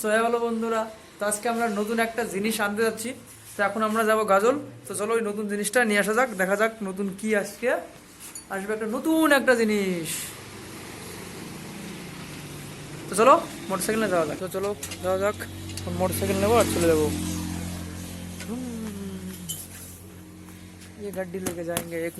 So হ্যাঁ বলো বন্ধুরা তো আজকে আমরা নতুন একটা জিনিস আনতে যাচ্ছি তো এখন আমরা যাব গাজল তো চলো ওই নতুন জিনিসটা নিয়ে আসা যাক দেখা যাক নতুন কি আজকে আসবে একটা নতুন একটা জিনিস তো চলো মোটরসাইকেলে যাওয়া যাক তো চলো যাওয়া যাক মোটরসাইকেল নেবো আর চলে যাবো ये गड्डी लेके जाएंगे एक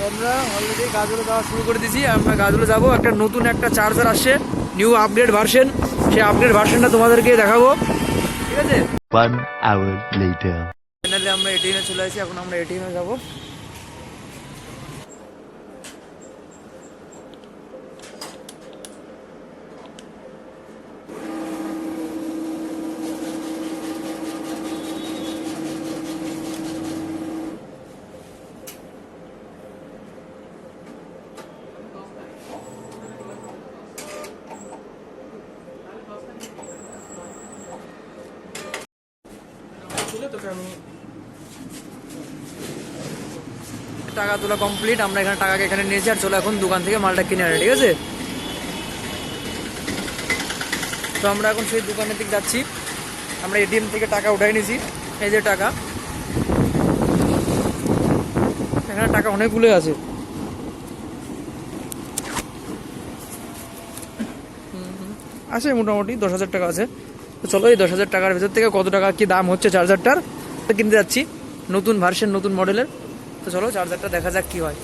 তো আমরা অলরেডি গাজলে যাওয়া শুরু করে দিয়েছি আমরা গাজলে যাব। একটা নতুন একটা চার্জার আসছে নিউ আপডেট ভার্সন সেই আপডেট ভার্সনটা তোমাদেরকে দেখাবো। ঠিক আছে? One hour later. ফাইনালি আমরা এটিএমে চলে আসি এখন আমরা এটিএমে যাব। টাকা তোলা কমপ্লিট আমরা এখানে টাকাকে এখানে নিয়েছি আর চলো এখন দোকান থেকে মালটা কিনে আনি, ঠিক আছে? তো আমরা এখন সেই দোকানের দিকে যাচ্ছি। আমরা এটিএম থেকে টাকা উঠাই নিয়েছি, এই যে টাকা। এখানে টাকা অনেকগুলো আছে। আছে মোটামুটি, দশ হাজার টাকা আছে। চলো এই দশ হাজার টাকার ভেতর থেকে কত টাকা কি দাম হচ্ছে চার্জারটার কিনতে যাচ্ছি। নতুন ভার্সন নতুন মডেলের তো চলো চার্জারটা দেখা যাক কি হয়।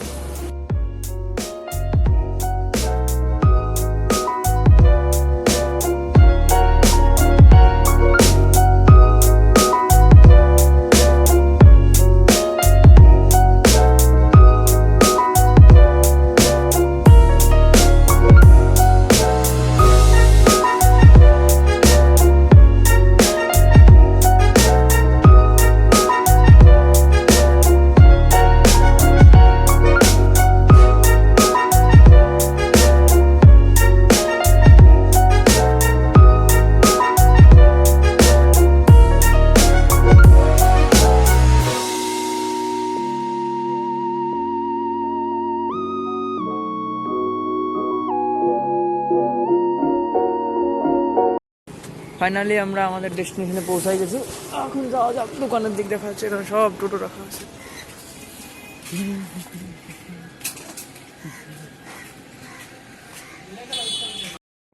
ফাইনালি আমরা আমাদের ডেস্টিনেশনে পৌঁছাই গেছি। এখন যাওয়া যাক, দোকানের দিক দেখা যাচ্ছে এখানে সব টোটো রাখা আছে।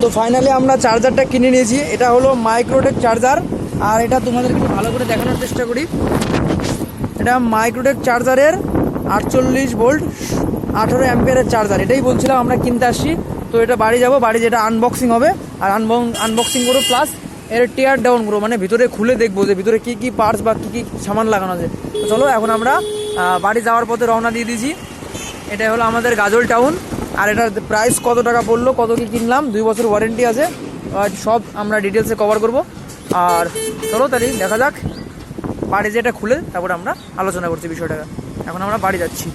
তো ফাইনালি আমরা চার্জারটা কিনে নিয়েছি। এটা হলো মাইক্রোটেক চার্জার আর এটা তোমাদেরকে একটু ভালো করে দেখানোর চেষ্টা করি। এটা মাইক্রোটেক চার্জারের আটচল্লিশ ভোল্ট আঠেরো অ্যাম্পিয়ারের চার্জার এটাই বলছিলাম আমরা কিনতে আসছি। তো এটা বাড়ি যাব, বাড়ি যেটা আনবক্সিং হবে। আর আনবক্সিং করব প্লাস এর টিয়ার ডাউন করব মানে ভিতরে খুলে দেখব যে ভিতরে কী কী পার্টস বা কী কী সামান লাগানো আছে। চলো, এখন আমরা বাড়ি যাওয়ার পথে রওনা দিয়ে দিয়েছি। এটা হলো আমাদের গাজল টাউন আর এটার প্রাইস কত টাকা পড়ল, কত কি কিনলাম, দুই বছর ওয়ারেন্টি আছে। সব আমরা ডিটেলসে কভার করব। আর চলো তাহলে, দেখা যাক। বাড়ি যেটা খুলে, তারপরে আমরা আলোচনা করছি বিষয়টাকে। এখন আমরা বাড়ি যাচ্ছি।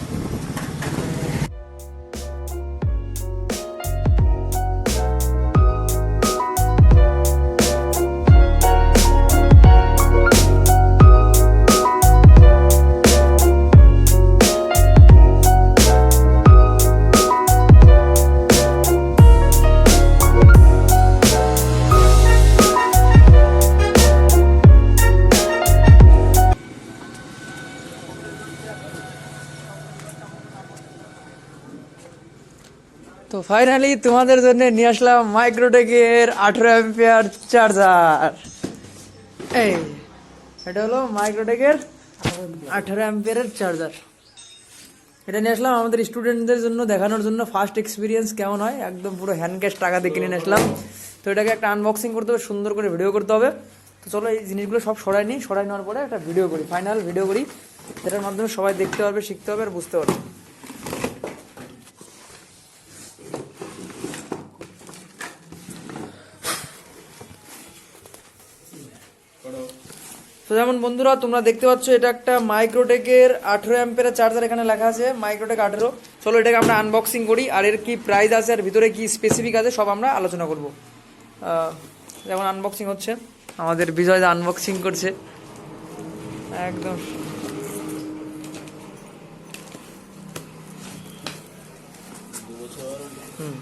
ফাইনালি তোমাদের জন্য নিয়ে আসলাম মাইক্রোটেকের আঠেরো অ্যাম্পিয়ার চার্জার এই, এটা হলো মাইক্রোটেকের আঠেরো অ্যাম্পিয়ারের চার্জার এটা নিয়ে আসলাম আমাদের স্টুডেন্টদের জন্য, দেখানোর জন্য। ফার্স্ট এক্সপিরিয়েন্স কেমন হয়? একদম পুরো হ্যান্ড ক্যাশ টাকা দিয়ে কিনে আসলাম। তো এটাকে একটা আনবক্সিং করতে হবে, সুন্দর করে ভিডিও করতে হবে। তো চলো এই জিনিসগুলো সব সরাই নিই। সরাই নেওয়ার পরে একটা ভিডিও করি ফাইনাল ভিডিও করি। যেটার মাধ্যমে সবাই দেখতে পারবে, শিখতে হবে আর বুঝতে পারবে। তো যেমন বন্ধুরা, তোমরা দেখতে পাচ্ছ এটা একটা মাইক্রোটেকের আঠেরো অ্যাম্পের চার্জার এখানে লেখা আছে মাইক্রোটেক আঠেরো। চলো এটাকে আমরা আনবক্সিং করি, আর এর কি প্রাইস আছে আর ভিতরে কি স্পেসিফিক আছে সব আমরা আলোচনা করব। যেমন আনবক্সিং হচ্ছে, আমাদের বিজয় দা আনবক্সিং করছে। একদম। হুম,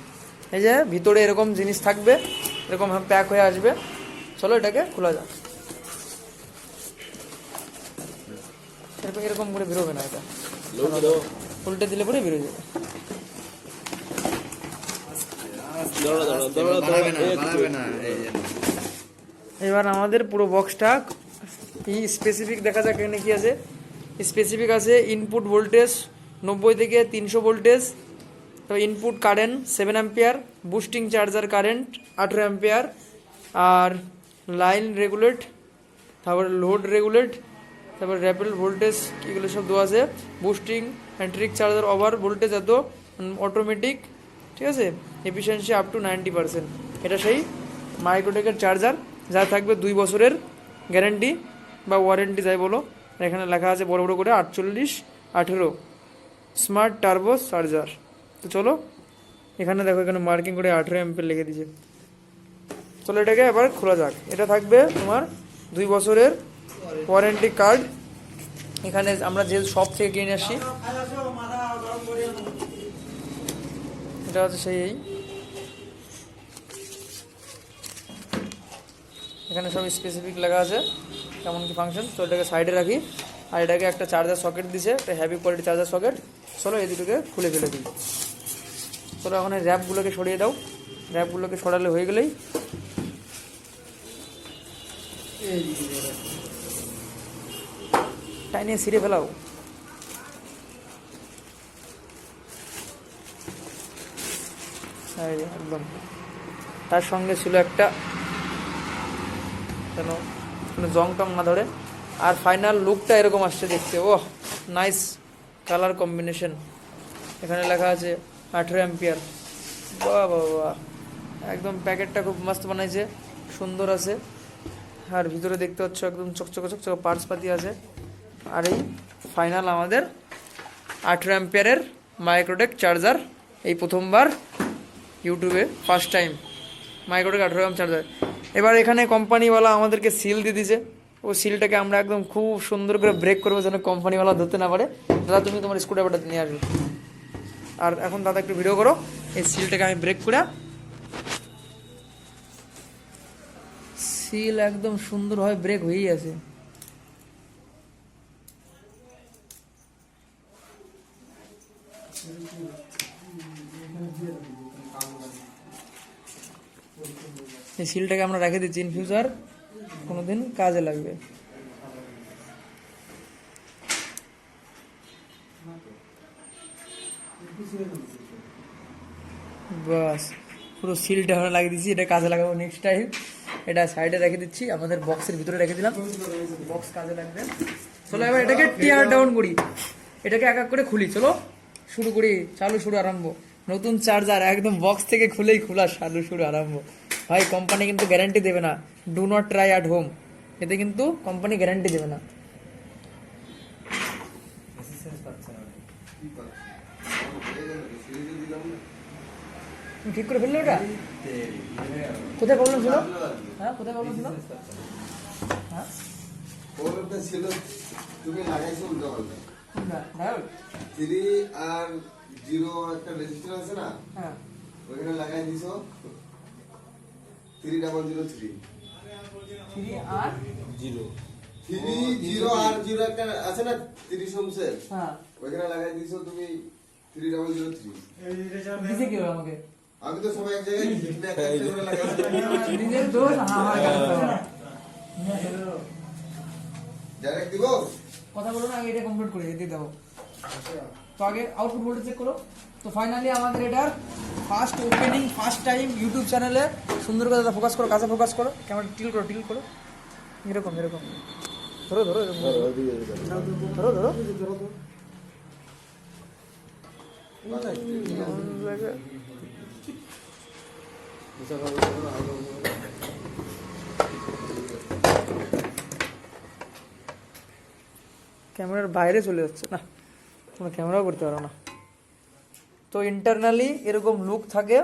এই যে ভিতরে এরকম জিনিস থাকবে, এরকম প্যাক হয়ে আসবে। চলো এটাকে খোলা যাক। এরকম করে বেরোবে না এটা। উল্টে দিলে পরে বেরোয় যাবে। এবার আমাদের পুরো বক্সটা এই স্পেসিফিক দেখা যাক এখানে কি আছে। স্পেসিফিক আছে ইনপুট ভোল্টেজ নব্বই থেকে তিনশো ভোল্টেজ তবে input current seven ampere boosting charger current আঠেরো অ্যাম্পিয়ার আর লাইন রেগুলেট তারপরে লোড রেগুলেট তারপর র্যাপিড ভোল্টেজ এগুলো সব দেওয়া আছে। Boosting and trick charger over voltage এত অটোমেটিক ঠিক আছে? Efficiency up to ninety percent এটা সেই মাইক্রোটেকের চার্জার যা থাকবে দুই বছরের গ্যারেন্টি বা ওয়ারেন্টি যাই বলো। এখানে লেখা আছে বড় বড় করে আটচল্লিশ, আঠেরো। স্মার্ট টার্বো চার্জার তো চলো, এখানে দেখো, এখানে মার্কিং করে আঠেরো এমপের লিখে দিয়েছে। চলো এটাকে এবার খোলা যাক। এটা থাকবে তোমার দুই বছরের ওয়ারেন্টি কার্ড। এখানে আমরা যে শপ থেকে কিনে আসি। এটা হচ্ছে সেই। এখানে সব স্পেসিফিক লেখা আছে, কেমন কি ফাংশন তো এটাকে সাইডে রাখি। আর এটাকে একটা চার্জার সকেট দিছে, একটা হ্যাভি কোয়ালিটি চার্জার সকেট চলো এই দুটোকে খুলে ফেলে দিই। চলো এখন র্যাপগুলোকে সরিয়ে দাও। র্যাপগুলোকে সরালে হয়ে গেলেই টাইনে ছিঁড়ে ফেলাও। একদম। তার সঙ্গে ছিল একটা যেন কোনো জং টং না ধরে। আর ফাইনাল লুকটা এরকম আসছে দেখতে। ও নাইস কালার কম্বিনেশন এখানে লেখা আছে আঠেরো অ্যাম্পিয়ার বাহ বাহ একদম প্যাকেটটা খুব মস্ত বানাইছে। সুন্দর আছে। আর ভিতরে দেখতে পাচ্ছ একদম চকচকে চকচকে পার্টস পাতি আছে। আর এই ফাইনাল আমাদের আঠেরো অ্যাম্পিয়ারের মাইক্রোটেক চার্জার এই প্রথমবার ইউটিউবে ফার্স্ট টাইম মাইক্রোটেক আঠেরো গ্রাম চার্জার এবার এখানে কোম্পানিওয়ালা আমাদেরকে সিল দিয়ে দিছে। ও সিলটাকে আমরা একদম খুব সুন্দর করে ব্রেক করব যেন কোম্পানিওয়ালা ধরতে না পারে। দাদা, তুমি তোমার স্ক্রুড্রাইভারটা নিয়ে আসবে। আর এখন দাদা একটু ভিডিও করো। এই সিলটাকে আমি ব্রেক করে সিল একদম সুন্দরভাবে ব্রেক হয়েই আছে। এই আমরা রেখে দিচ্ছি ইন ফিউচার কোনোদিন কাজে লাগবে। বাস, পুরো সিলটা আমরা লাগিয়ে দিচ্ছি, এটা কাজে লাগাবো নেক্সট টাইম এটা সাইডে রেখে দিচ্ছি, আমাদের বক্সের ভিতরে রেখে দিলাম। বক্স কাজে লাগবে। চলো এবার এটাকে টিয়ার ডাউন করি। এটাকে এক এক করে খুলি, চলো। শুরু করি চালু শুরু আরম্ভ। নতুন চার্জার একদম বক্স থেকে খুলেই খোলা চালু শুরু আরম্ভ। ভাই কোম্পানি কিন্তু গ্যারান্টি দেবে না। Do not try at home এতে কিন্তু কোম্পানি গ্যারান্টি দেবে না। ঠিক করে ফেললে ওটা? কোথায় প্রবলেম ছিল? হ্যাঁ কোথায় প্রবলেম ছিল? হ্যাঁ? ছিল তুমি লাগাইছো উল্টো? থ্রি আর জিরো একটা রেজিস্টার আছে না? হ্যাঁ। ওইখানে লাগাই দিছো। Three double zero three three আর? থ্রি জিরো আর জিরো একটা আছে না? তিরিশ ওমসের হ্যাঁ। ওইখানে লাগাই দিছো তুমি থ্রি ডাবল জিরো থ্রি দিছে কি আমাকে? আমি তো সবাই এক জায়গায় নিজের দোষ আমার ডাইরেক্ট দিব? কথা বলো না আগে এটা কমপ্লিট করে দিয়ে দেবো। তো আগে আউটপুট ভোল্টেজ চেক করো। তো ফাইনালি আমাদের এটার first opening first time YouTube চ্যানেলে সুন্দর করে ফোকাস করো কাছে ফোকাস করো ক্যামেরা টিল করো টিল করো। এরকম এরকম। ধরো ধরো এরকম। ধরো ধরো। ক্যামেরার বাইরে চলে যাচ্ছে। না, তোমরা ক্যামেরাও করতে পারো না। তো ইন্টারনালি এরকম লুক থাকে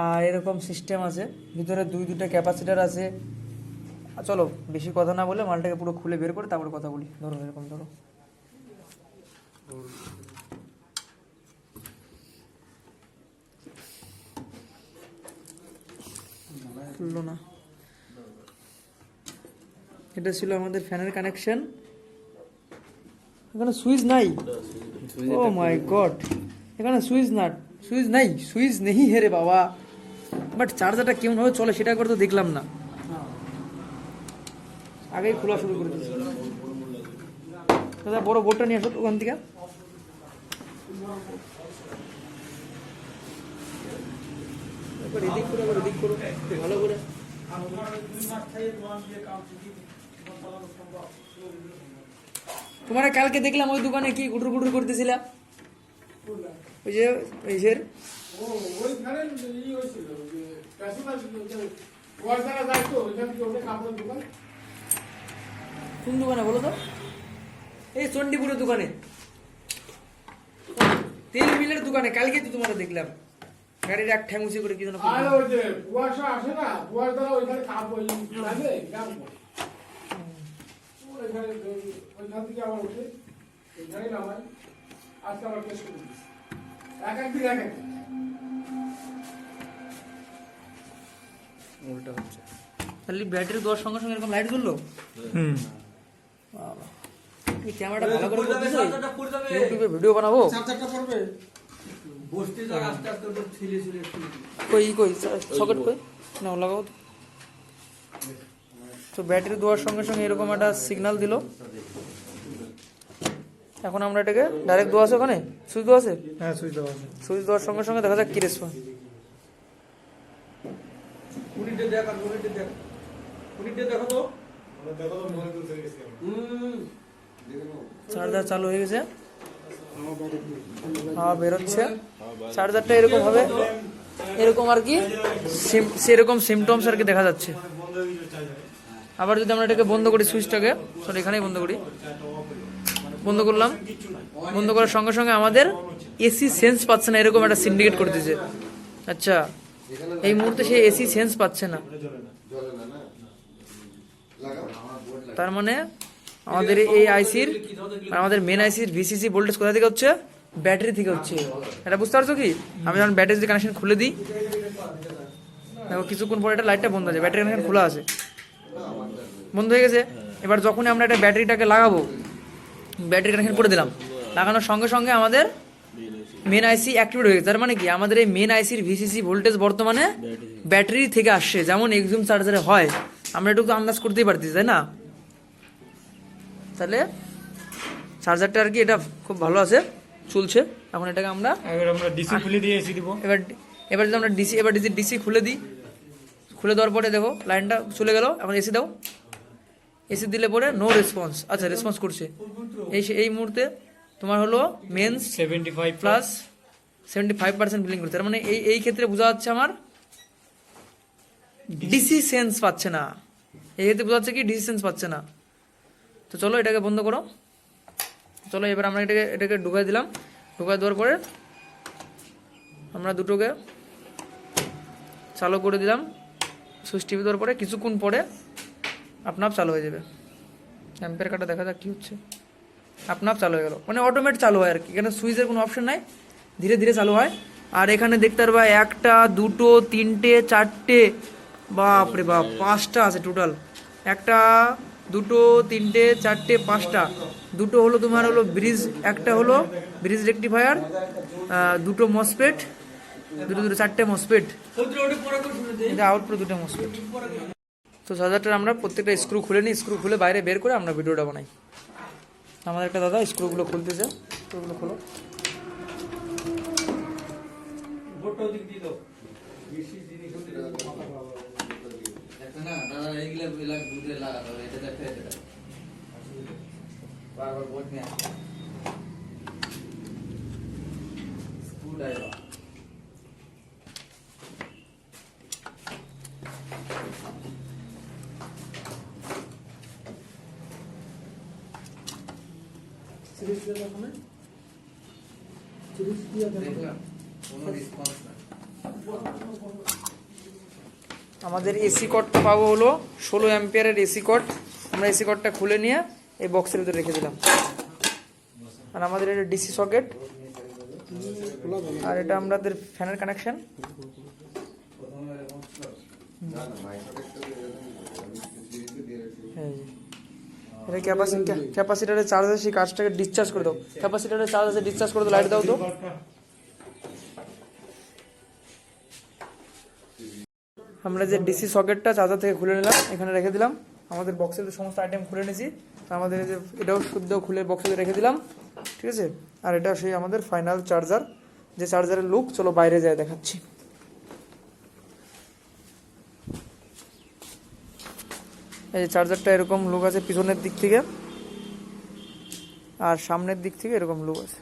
আর এরকম সিস্টেম আছে। ভিতরে দুই, দুটো ক্যাপাসিটার আছে। চলো, বেশি কথা না বলে মালটাকে পুরো খুলে বের করে তারপরে কথা বলি। ধরো, এরকম ধরো। খুললো না। এটা ছিল আমাদের ফ্যানের কানেকশন এখানে সুইচ নাই? ও মাই গড এখানে সুইচ না সুইচ নাই? সুইচ নেই হেরে বাবা। বাট চার্জারটা কেমন ভাবে চলে সেটা করে তো দেখলাম না। আগেই খোলা শুরু করে দিয়েছি। দাদা বড় বোর্ডটা নিয়ে আসো তো ওখান থেকে এদিক করে একবার করো। ভালো করে। তোমার কালকে দেখলাম ওই দোকানে কি গুটুর গুটুর করতেছিলা? ওই যে ওই যে। কোন দোকানে বলো তো? এই চণ্ডীপুরের দোকানে। তেল মিলের দোকানে কালকে তো তোমার দেখলাম। গাড়ির এক ঠ্যাং করে কি যেন আর করল। ওই যে কুয়াশা আসে না ওইখানে ওইখানে থেকে আবার উঠে ওইখানে নামাই। আজকে আবার টেস্ট করে দিচ্ছি এক একদিন এক একদিন উল্টা হচ্ছে। তাহলে ব্যাটারি দেওয়ার সঙ্গে সঙ্গে এরকম লাইট জ্বললো? বাবা। এই ক্যামেরাটা ভালো করে ইউটিউবে ভিডিও বানাবো? কই কই সকেট কই? না লাগাও তো। ব্যাটারি দেওয়ার সঙ্গে সঙ্গে এরকম একটা সিগন্যাল দিল। এখন আমরা এটাকে ডাইরেক্ট দেওয়া আছে ওখানে? সুইচ দেওয়া আছে? হ্যাঁ সুইচ দেওয়া আছে। সুইচ দেওয়ার সঙ্গে সঙ্গে দেখা যাক কি রেসপন্স চার্জার চালু হয়ে গেছে। হাওয়া বেরোচ্ছে। চার্জারটা এরকম হবে। এরকম আর কি সিম- সেরকম সিমটমস আর কি দেখা যাচ্ছে। আবার যদি আমরা এটাকে বন্ধ করি সুইচটাকে সরি এখানেই বন্ধ করি। বন্ধ করলাম। বন্ধ করার সঙ্গে সঙ্গে আমাদের এসি সেন্স পাচ্ছে না, এরকম একটা সিন্ডিকেট করে দিয়েছে। আচ্ছা এই মুহূর্তে সে এসি সেন্স পাচ্ছে না। তার মানে আমাদের এই আইসির, আমাদের মেন আইসির ভিসিসি ভোল্টেজ কোথা থেকে হচ্ছে? ব্যাটারি থেকে হচ্ছে। এটা বুঝতে পারছ কি? আমি যখন ব্যাটারি কানেকশন খুলে দিই, দেখো কিছুক্ষণ পরে এটা লাইটটা বন্ধ আছে ব্যাটারি কানেকশন খোলা আছে। বন্ধ হয়ে গেছে। এবার যখনই আমরা একটা ব্যাটারিটাকে লাগাবো ব্যাটারি কানেকশন করে দিলাম। লাগানোর সঙ্গে সঙ্গে আমাদের মেন আইসি অ্যাক্টিভেট হয়ে গেছে। তার মানে কি? আমাদের এই মেন আইসির ভিসিসি ভোল্টেজ বর্তমানে ব্যাটারি থেকে আসছে। যেমন এক্সুম চার্জারে হয়। আমরা একটু আন্দাজ করতেই পারতেছি তাই না? তাহলে চার্জারটা আর কি এটা খুব ভালো আছে চলছে। এখন এটাকে আমরা এবার আমরা ডিসি খুলে দিয়ে এসি দিব। এবার এবার যদি আমরা ডিসি এবার ডিসি ডিসি খুলে দিই খুলে দেওয়ার পরে দেখো লাইনটা চলে গেল। এখন এসি দাও। এসি দিলে পরে নো রেসপন্স আচ্ছা রেসপন্স করছে। এই এই মুহূর্তে তোমার হলো mains seventy five plus seventy five percent billing করছে। তার মানে এই এই ক্ষেত্রে বোঝা যাচ্ছে আমার ডিসি সেন্স পাচ্ছে না। এই ক্ষেত্রে বোঝা যাচ্ছে কি ডিসি সেন্স পাচ্ছে না। তো চলো এটাকে বন্ধ করো। চলো এবার আমরা এটাকে এটাকে ঢুকাই দিলাম। ঢুকাই দেওয়ার পরে আমরা দুটোকে চালু করে দিলাম। সুইচ টিপে দেওয়ার পরে কিছুক্ষণ পরে আপনা চালু হয়ে যাবে। অ্যাম্পের কাটা দেখা যাক কী হচ্ছে। আপনা চালু হয়ে গেল। মানে অটোমেট চালু হয় আর কি। এখানে সুইচের কোনো অপশন নাই। ধীরে ধীরে চালু হয়। আর এখানে দেখতে পারবা একটা দুটো তিনটে চারটে। বাপ রে বাপ পাঁচটা আছে টোটাল একটা দুটো তিনটে চারটে পাঁচটা। দুটো হলো তোমার হলো ব্রিজ একটা হলো ব্রিজ রেকটিফায়ার দুটো মসপেট দুটো দুটো চারটে মসপেট আউটপুট দুটো মসপেট তো চার্জারটা আমরা প্রত্যেকটা স্ক্রু খুলে নিই স্ক্রু খুলে বাইরে বের করে আমরা ভিডিওটা বানাই। আমাদের একটা দাদা স্ক্রুগুলো খুলতেছে স্ক্রুগুলো খোলো। বারবার বোট নিয়ে স্ক্রু ড্রাইভার আমাদের এসি কটটা পাবো হলো ষোলো অ্যাম্পিয়ারের এসি কট। আমরা এসি কটটা খুলে নিয়ে এই বক্সের ভিতরে রেখে দিলাম। আর আমাদের এটা ডিসি সকেট আর এটা আমাদের ফ্যানের কানেকশন না এটা ক্যাপাসিটি ক্যাপাসিটারের চার্জ আছে, সেই কাজটাকে ডিসচার্জ করে দাও। ক্যাপাসিটারের চার্জ আছে ডিসচার্জ করে দাও লাইট দাও তো। আমরা যে ডিসি সকেটটা চার্জার থেকে খুলে নিলাম, এখানে রেখে দিলাম। আমাদের বক্সের সমস্ত আইটেম খুলে নিয়েছি। আমাদের যে, এটাও শুদ্ধ খুলে বক্সে রেখে দিলাম, ঠিক আছে? আর এটা সেই আমাদের ফাইনাল চার্জার যে চার্জারের লুক চলো বাইরে যায় দেখাচ্ছি। এই যে চার্জারটা এরকম লুক আছে পিছনের দিক থেকে। আর সামনের দিক থেকে এরকম লুক আছে।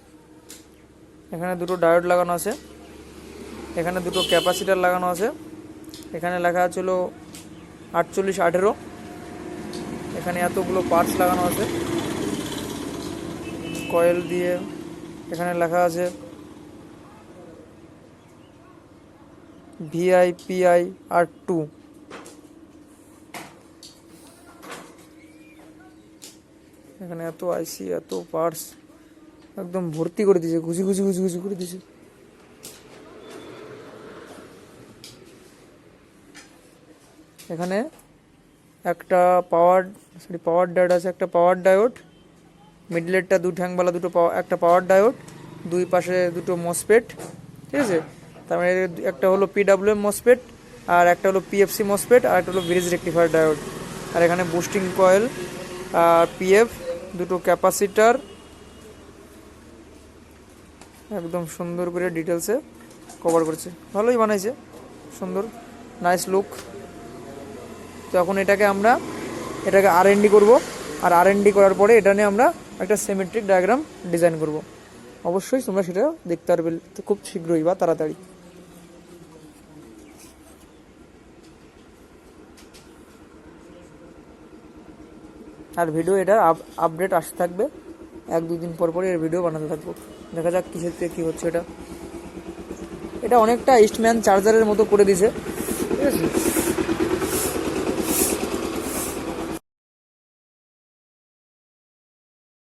এখানে দুটো ডায়োড লাগানো আছে। এখানে দুটো ক্যাপাসিটার লাগানো আছে। এখানে লেখা আছে হলো আটচল্লিশ আঠেরো। এখানে এতগুলো পার্টস লাগানো আছে। কয়েল দিয়ে। এখানে লেখা আছে ভিআই পিআই আর টু এখানে এত আইসি, এত পার্টস একদম ভর্তি করে দিয়েছে, ঘুষি ঘুষি ঘুষি ঘুষি করে দিয়েছে। এখানে একটা পাওয়ার সরি পাওয়ার ডায়োড আছে, একটা পাওয়ার ডায়োড মিডলেরটা দু ঠ্যাংওয়ালা দুটো একটা পাওয়ার ডায়োড দুই পাশে দুটো মসপেট ঠিক আছে? তার মানে একটা হলো পিডাব্লিউএম মসপেট আর একটা হলো পিএফসি মসপেট আর একটা হলো ব্রিজ রেক্টিফায়ার ডায়োড আর এখানে বুস্টিং কয়েল আর পিএফ দুটো ক্যাপাসিটার। একদম সুন্দর করে ডিটেলসে কভার করেছে। ভালোই বানাইছে, সুন্দর নাইস লুক তো এখন এটাকে আমরা, এটাকে আর এন ডি করব। আর আর এন ডি করার পরে এটা নিয়ে আমরা একটা সিমেট্রিক ডায়াগ্রাম ডিজাইন করব। অবশ্যই তোমরা সেটা দেখতে পারবে খুব শীঘ্রই বা তাড়াতাড়ি। আর ভিডিও এটা আপডেট আসতে থাকবে। এক দুদিন পর পরে এর ভিডিও বানাতে থাকব। দেখা যাক কিসের থেকে কী হচ্ছে এটা। এটা অনেকটা ইস্টম্যান চার্জারের মতো করে দিছে। ঠিক আছে?